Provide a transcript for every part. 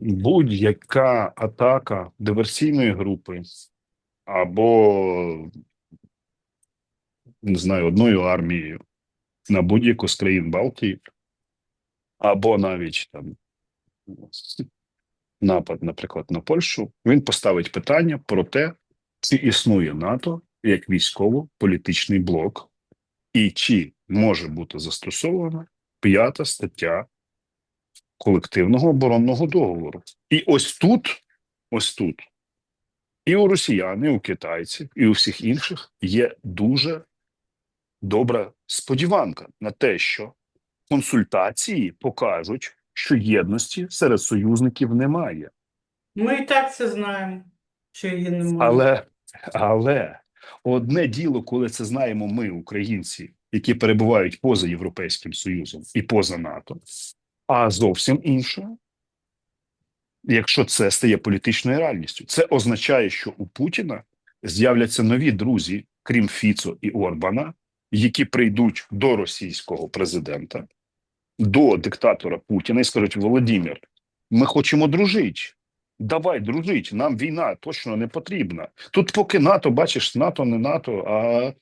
будь-яка атака диверсійної групи або не знаю, одною армією на будь-яку з країн Балтії, або навіть там напад, наприклад, на Польщу, він поставить питання про те, чи існує НАТО як військово-політичний блок, і чи може бути застосована п'ята стаття колективного оборонного договору. І ось тут, ось тут, і у росіян, і у китайців, і у всіх інших є дуже добра сподіванка на те, що консультації покажуть, що єдності серед союзників немає. Ми і так це знаємо, що її немає. Але, але одне діло, коли це знаємо ми, українці, які перебувають поза Європейським Союзом і поза НАТО, а зовсім інше, якщо це стає політичною реальністю, це означає, що у Путіна з'являться нові друзі, крім Фіцо і Орбана, які прийдуть до російського президента, до диктатора Путіна і скажуть: Володимир, ми хочемо дружити. Давай, дружить, нам війна точно не потрібна. Тут, поки НАТО, бачиш, НАТО не НАТО, а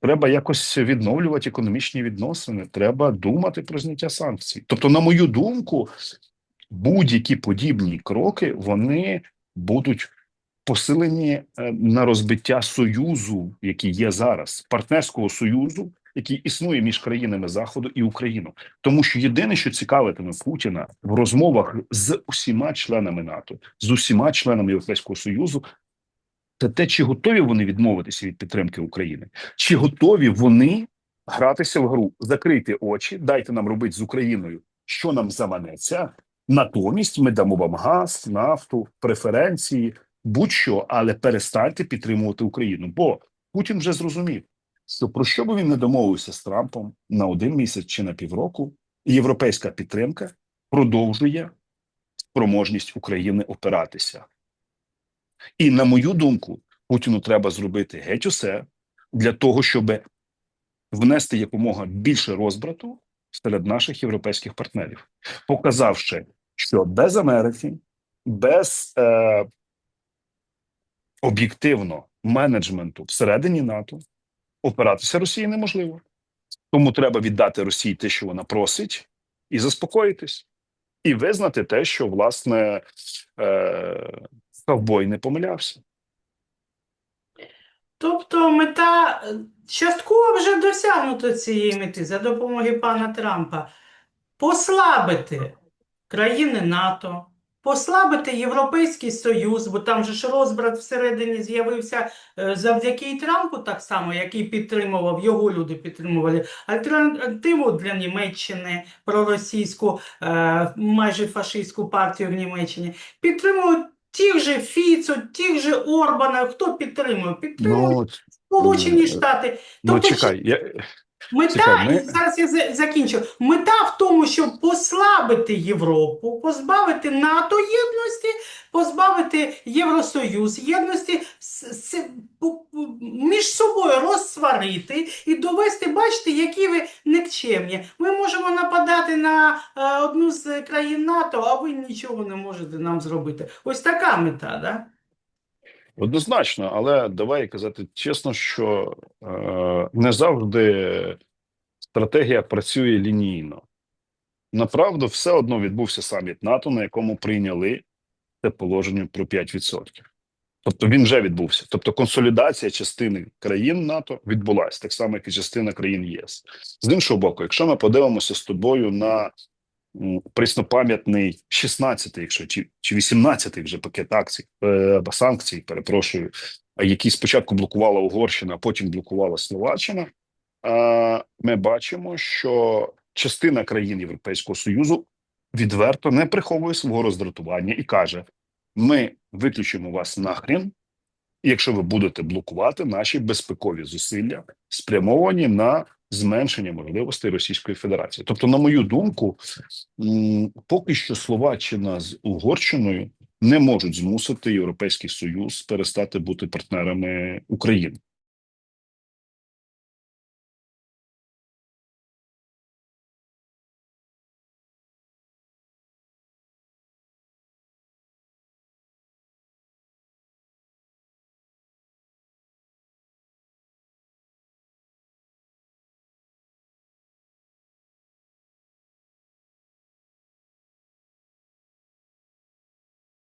треба якось відновлювати економічні відносини. Треба думати про зняття санкцій. Тобто, на мою думку, будь-які подібні кроки вони будуть посилені е, на розбиття союзу, який є зараз, партнерського союзу, який існує між країнами Заходу і Україною. Тому що єдине, що цікавитиме Путіна в розмовах з усіма членами НАТО, з усіма членами Європейського Союзу, це те, чи готові вони відмовитися від підтримки України, чи готові вони гратися в гру, закрийте очі, дайте нам робити з Україною, що нам заманеться. Натомість ми дамо вам газ, нафту, преференції, будь-що, але перестаньте підтримувати Україну. Бо Путін вже зрозумів, що про що би він не домовився з Трампом на один місяць чи на півроку, європейська підтримка продовжує спроможність України опиратися. І на мою думку, Путіну треба зробити геть усе для того, щоб внести якомога більше розбрату серед наших європейських партнерів, показавши, що без Америки, без е, об'єктивно менеджменту всередині НАТО опиратися Росії неможливо. Тому треба віддати Росії те, що вона просить, і заспокоїтись, і визнати те, що власне е, ковбой не помилявся. Тобто мета е, частково вже досягнуто цієї мети за допомогою пана Трампа. Послабити країни НАТО, послабити Європейський Союз, бо там же ж розбрат всередині з'явився е, завдяки і Трампу, так само, який підтримував, його люди підтримували альтернативу для Німеччини, проросійську, е, майже фашистську партію в Німеччині. Підтримують тих же Фіцо, тих же Орбана. Хто підтримує? Підтримують Сполучені е, Штати. Ну Тобто, чекай, я, Мета, Чекай, ми- зараз я закінчу. Мета в тому, щоб послабити Європу, позбавити НАТО єдності, позбавити Євросоюз єдності, між собою розсварити і довести, бачите, які ви никчемні. Ми можемо нападати на е, одну з країн НАТО, а ви нічого не можете нам зробити. Ось така мета, да? Однозначно, але давай казати чесно, що е, не завжди стратегія працює лінійно. Направду, все одно відбувся саміт НАТО, на якому прийняли це положення про 5%. Тобто він вже відбувся. Тобто консолідація частини країн НАТО відбулася, так само, як і частина країн єС. З іншого боку, якщо ми подивимося з тобою на м, преснопам'ятний 16-й, якщо чи, чи 18-й вже пакет акцій, е, санкцій, перепрошую, які спочатку блокувала Угорщина, а потім блокувала Словаччина, ми бачимо, що частина країн Європейського Союзу відверто не приховує свого роздратування і каже: ми виключимо вас нахрін, якщо ви будете блокувати наші безпекові зусилля, спрямовані на зменшення можливостей Російської Федерації. Тобто, на мою думку, поки що Словаччина з Угорщиною не можуть змусити Європейський Союз перестати бути партнерами України.